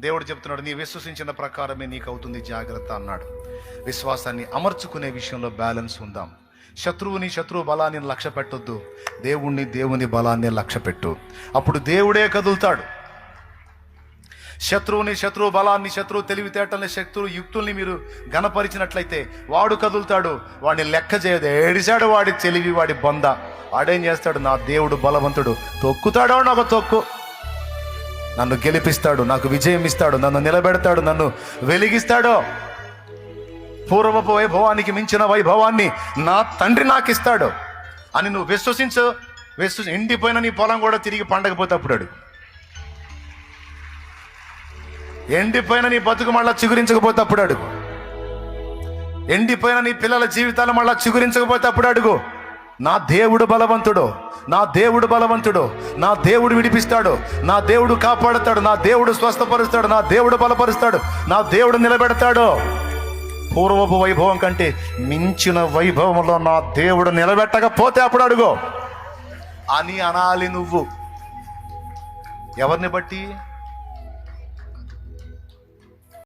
దేవుడు చెప్తున్నాడు నీ విశ్వసించిన ప్రకారమే నీకు అవుతుంది జాగ్రత్త అన్నాడు. విశ్వాసాన్ని అమర్చుకునే విషయంలో బ్యాలెన్స్ ఉందాం. శత్రువుని శత్రువు బలాన్ని లక్ష్య పెట్టొద్దు. దేవుణ్ణి దేవుని బలాన్ని లక్ష్య పెట్టు. అప్పుడు దేవుడే కదులుతాడు. శత్రువుని శత్రువు బలాన్ని శత్రువు తెలివితేటల్ని శత్రువు యుక్తుల్ని మీరు గణపరిచినట్లయితే వాడు కదులుతాడు. వాడిని లెక్క చేయదు. ఏడిశాడు వాడి తెలివి వాడి బొంద. వాడేం చేస్తాడు? నా దేవుడు బలవంతుడు. తొక్కుతాడో నాకు తొక్కు. నన్ను గెలిపిస్తాడు నాకు విజయం ఇస్తాడు నన్ను నిలబెడతాడు నన్ను వెలిగిస్తాడో. పూర్వపు వైభవానికి మించిన వైభవాన్ని నా తండ్రి నాకు ఇస్తాడు అని నువ్వు విశ్వసించు విశ్వసి ఎండిపోయిన నీ పొలం కూడా తిరిగి పండకపోతే అప్పుడు అడుగు. ఎండిపోయిన నీ బతుకు మళ్ళా చిగురించకపోతే అప్పుడు అడుగు. ఎండిపోయిన నీ పిల్లల జీవితాలు మళ్ళా చిగురించకపోతే అప్పుడు అడుగు. నా దేవుడు బలవంతుడు. నా దేవుడు బలవంతుడు. నా దేవుడు విడిపిస్తాడు. నా దేవుడు కాపాడుతాడు. నా దేవుడు స్వస్థపరుస్తాడు. నా దేవుడు బలపరుస్తాడు. నా దేవుడు నిలబెడతాడు. పూర్వపు వైభవం కంటే మించిన వైభవంలో నా దేవుడు నిలబెట్టకపోతే అప్పుడు అడుగు. అని అనాలి నువ్వు. ఎవరిని బట్టి?